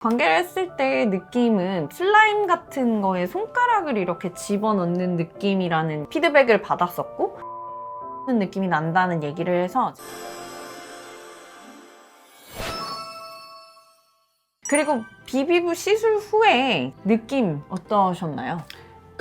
관계를 했을 때의 느낌은 슬라임 같은 거에 손가락을 이렇게 집어넣는 느낌이라는 피드백을 받았었고 그런 느낌이 난다는 얘기를 해서 그리고 비비브 시술 후에 느낌 어떠셨나요?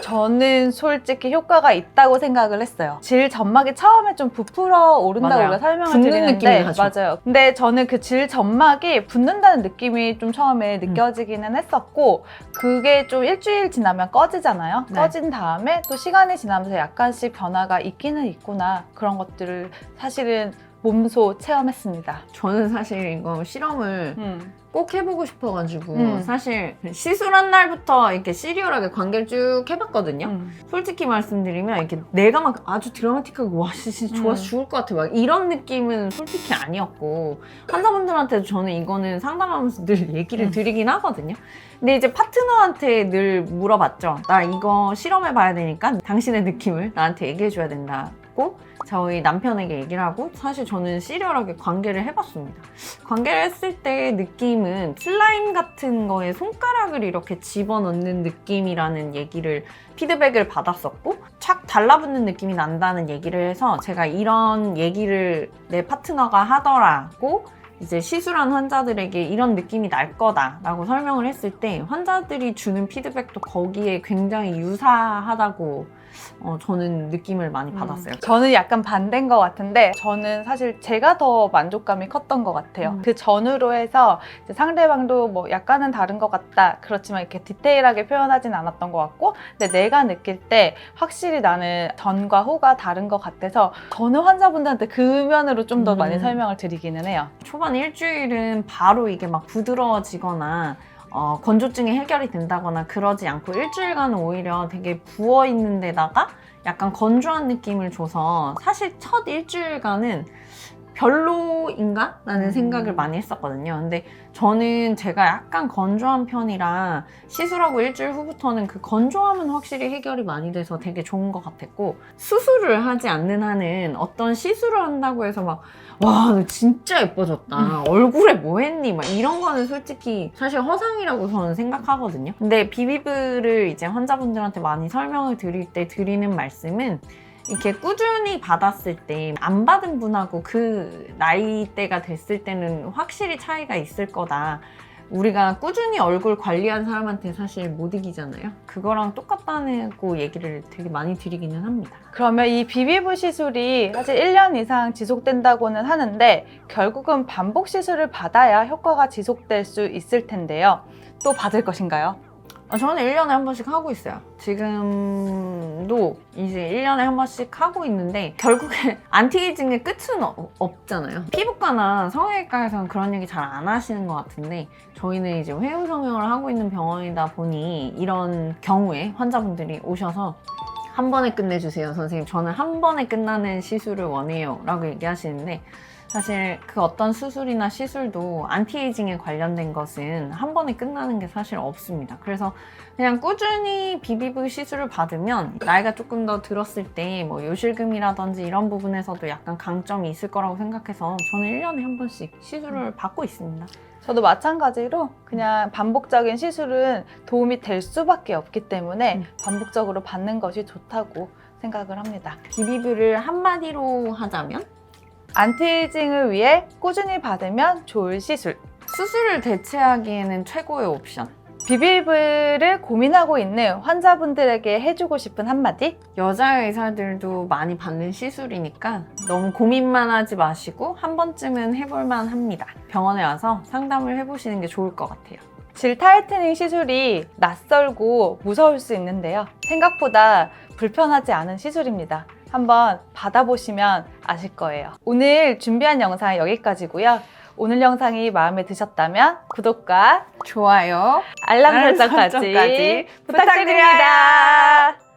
저는 솔직히 효과가 있다고 생각을 했어요. 질 점막이 처음에 좀 부풀어 오른다고 맞아요. 우리가 설명을 붓는 드리는데 나죠. 맞아요. 근데 저는 그 질 점막이 붓는다는 느낌이 좀 처음에 음. 느껴지기는 했었고 그게 좀 일주일 지나면 꺼지잖아요. 네. 꺼진 다음에 또 시간이 지나면서 약간씩 변화가 있기는 있구나 그런 것들을 사실은 몸소 체험했습니다. 저는 사실 이거 실험을 음. 꼭 해보고 싶어가지고 음. 사실 시술한 날부터 이렇게 시리얼하게 관계를 쭉 해봤거든요. 음. 솔직히 말씀드리면 이렇게 내가 막 아주 드라마틱하게 와 진짜 좋아서 음. 죽을 것 같아 막 이런 느낌은 솔직히 아니었고 환자분들한테도 저는 이거는 상담하면서 늘 얘기를 음. 드리긴 하거든요. 근데 이제 파트너한테 늘 물어봤죠. 나 이거 실험해봐야 되니까 당신의 느낌을 나한테 얘기해줘야 된다 고 저희 남편에게 얘기를 하고 사실 저는 시리얼하게 관계를 해봤습니다. 관계를 했을 때의 느낌은 슬라임 같은 거에 손가락을 이렇게 집어넣는 느낌이라는 얘기를 피드백을 받았었고 착 달라붙는 느낌이 난다는 얘기를 해서 제가 이런 얘기를 내 파트너가 하더라고 이제 시술한 환자들에게 이런 느낌이 날 거다라고 설명을 했을 때 환자들이 주는 피드백도 거기에 굉장히 유사하다고 어, 저는 느낌을 많이 받았어요. 음. 저는 약간 반대인 것 같은데 저는 사실 제가 더 만족감이 컸던 것 같아요. 음. 그 전후로 해서 이제 상대방도 뭐 약간은 다른 것 같다. 그렇지만 이렇게 디테일하게 표현하진 않았던 것 같고 근데 내가 느낄 때 확실히 나는 전과 후가 다른 것 같아서 저는 환자분들한테 그 면으로 좀 더 음. 많이 설명을 드리기는 해요. 초반 일주일은 바로 이게 막 부드러워지거나 어, 건조증이 해결이 된다거나 그러지 않고 일주일간은 오히려 되게 부어 있는 데다가 약간 건조한 느낌을 줘서 사실 첫 일주일간은 별로인가? 라는 음. 생각을 많이 했었거든요. 근데 저는 제가 약간 건조한 편이라 시술하고 일주일 후부터는 그 건조함은 확실히 해결이 많이 돼서 되게 좋은 것 같았고 수술을 하지 않는 한은 어떤 시술을 한다고 해서 막 와, 너 진짜 예뻐졌다. 얼굴에 뭐 했니? 막 이런 거는 솔직히 사실 허상이라고 저는 생각하거든요. 근데 비비브를 이제 환자분들한테 많이 설명을 드릴 때 드리는 말씀은 이렇게 꾸준히 받았을 때 안 받은 분하고 그 나이대가 됐을 때는 확실히 차이가 있을 거다. 우리가 꾸준히 얼굴 관리한 사람한테 사실 못 이기잖아요. 그거랑 똑같다고 얘기를 되게 많이 드리기는 합니다. 그러면 이 비비브 시술이 사실 1년 이상 지속된다고는 하는데 결국은 반복 시술을 받아야 효과가 지속될 수 있을 텐데요. 또 받을 것인가요? 아, 저는 1년에 한 번씩 하고 있어요. 지금도 이제 1년에 한 번씩 하고 있는데 결국에 안티에이징의 끝은 어- 없잖아요. 피부과나 성형외과에서는 그런 얘기 잘 안 하시는 것 같은데 저희는 이제 회용 성형을 하고 있는 병원이다 보니 이런 경우에 환자분들이 오셔서 한 번에 끝내주세요, 선생님. 저는 한 번에 끝나는 시술을 원해요. 라고 얘기하시는데 사실 그 어떤 수술이나 시술도 안티에이징에 관련된 것은 한 번에 끝나는 게 사실 없습니다. 그래서 그냥 꾸준히 비비브 시술을 받으면 나이가 조금 더 들었을 때 뭐 요실금이라든지 이런 부분에서도 약간 강점이 있을 거라고 생각해서 저는 1년에 한 번씩 시술을 받고 있습니다. 저도 마찬가지로 그냥 반복적인 시술은 도움이 될 수밖에 없기 때문에 음. 반복적으로 받는 것이 좋다고 생각을 합니다. 비비브를 한마디로 하자면 안티에이징을 위해 꾸준히 받으면 좋을 시술. 수술을 대체하기에는 최고의 옵션. 비비브를 고민하고 있는 환자분들에게 해주고 싶은 한마디? 여자 의사들도 많이 받는 시술이니까 너무 고민만 하지 마시고 한 번쯤은 해볼만 합니다. 병원에 와서 상담을 해보시는 게 좋을 것 같아요. 질 타이트닝 시술이 낯설고 무서울 수 있는데요. 생각보다 불편하지 않은 시술입니다. 한번 받아보시면 아실 거예요. 오늘 준비한 영상 여기까지고요. 오늘 영상이 마음에 드셨다면 구독과 좋아요. 알람 설정까지 부탁드립니다.